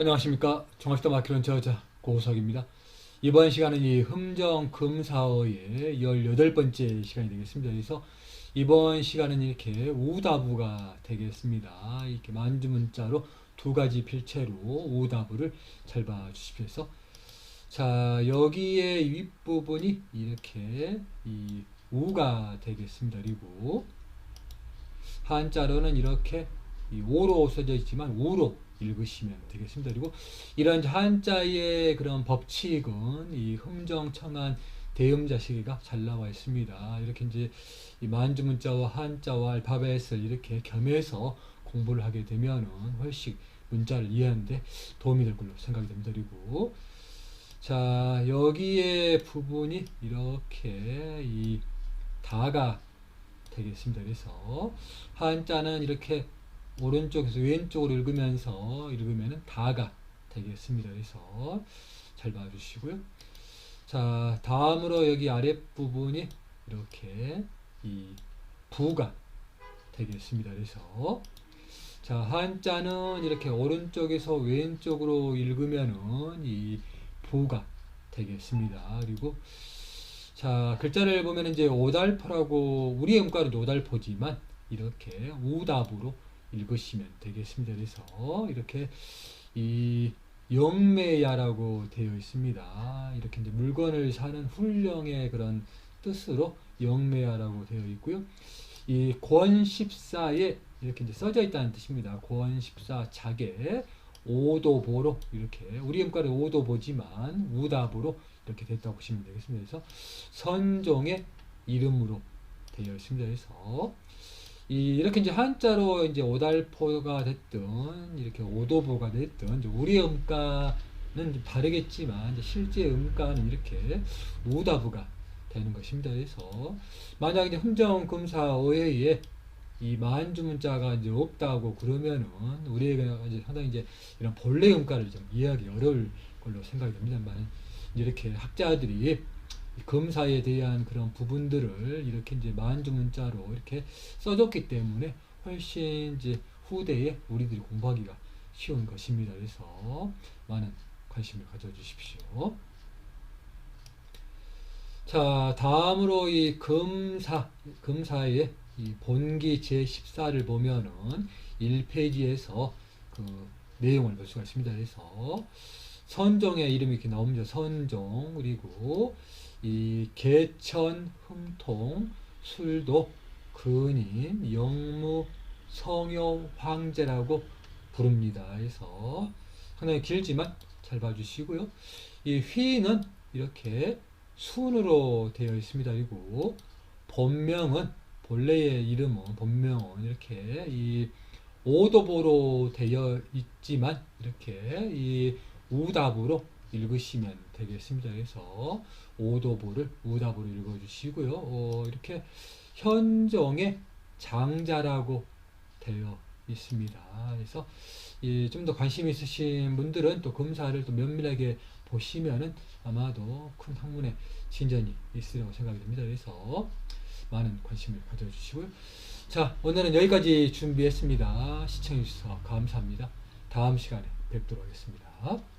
안녕하십니까 정학시다 마키론 저자 고우석입니다. 이번 시간은 이 흠정 금사어의 18번째 시간이 되겠습니다. 그래서 이번 시간은 이렇게 우다부가 되겠습니다. 이렇게 만주문자로 두 가지 필체로 우다부를 잘 봐주십시오. 그래서 자 여기에 윗부분이 이렇게 이 우가 되겠습니다. 그리고 한자로는 이렇게 이 오로 써져 있지만 우로 읽으시면 되겠습니다. 그리고 이런 한자의 그런 법칙은 이 흠정 청한 대음자 시계가 잘 나와 있습니다. 이렇게 이제 이 만주문자와 한자와 알파벳을 이렇게 겸해서 공부를 하게 되면은 훨씬 문자를 이해하는데 도움이 될 걸로 생각이 됩니다. 그리고 자 여기에 부분이 이렇게 이 다가 되겠습니다. 그래서 한자는 이렇게 오른쪽에서 왼쪽으로 읽으면서 읽으면은 다가 되겠습니다. 그래서 잘 봐주시고요. 자 다음으로 여기 아랫부분이 이렇게 이 부가 되겠습니다. 그래서 자 한자는 이렇게 오른쪽에서 왼쪽으로 읽으면은 이 부가 되겠습니다. 그리고 자 글자를 보면 이제 오달포라고 우리의 음가는 오달포지만 이렇게 우답으로 읽으시면 되겠습니다. 그래서 이렇게 이 영매야라고 되어 있습니다. 이렇게 이제 물건을 사는 훈령의 그런 뜻으로 영매야라고 되어 있고요. 이 권십사에 이렇게 이제 써져 있다는 뜻입니다. 권십사 작에 오도보로 이렇게 우리 음가는 오도보지만 우답으로 이렇게 됐다고 보시면 되겠습니다. 그래서 선종의 이름으로 되어 있습니다. 그래서 이 이렇게 이제 한자로 이제 오달포가 됐든 이렇게 오도보가 됐든 이제 우리 음가는 좀 다르겠지만 이제 실제 음가는 이렇게 우다부가 되는 것입니다. 그래서 만약 이제 흥정 금사 어회에 이 만주 문자가 이제 없다고 그러면은 우리에게 이제 상당히 이제 이런 본래 음가를 좀 이해하기 어려울 걸로 생각이 됩니다만 이렇게 학자들이 이 검사에 대한 그런 부분들을 이렇게 이제 만주 문자로 이렇게 써줬기 때문에 훨씬 이제 후대에 우리들이 공부하기가 쉬운 것입니다. 그래서 많은 관심을 가져주십시오. 자, 다음으로 이 금사, 금사의 이 본기 제14를 보면은 1페이지에서 그 내용을 볼 수가 있습니다. 그래서 선종의 이름이 이렇게 나옵니다. 선종, 그리고 이 개천, 흠통, 술도, 근인, 영무, 성효, 황제라고 부릅니다. 그래서 상당히 길지만 잘 봐주시고요. 이 휘는 이렇게 순으로 되어 있습니다. 그리고 본명은 본래의 이름은 본명은 이렇게 이 오도보로 되어 있지만 이렇게 이 우답으로 읽으시면 되겠습니다. 그래서 오도보를 우답으로 읽어주시고요. 어, 이렇게 현정의 장자라고 되어 있습니다. 그래서 좀 더 관심 있으신 분들은 또 검사를 또 면밀하게 보시면은 아마도 큰 학문의 진전이 있으리라고 생각이 됩니다. 그래서 많은 관심을 가져주시고요. 자, 오늘은 여기까지 준비했습니다. 시청해주셔서 감사합니다. 다음 시간에 뵙도록 하겠습니다.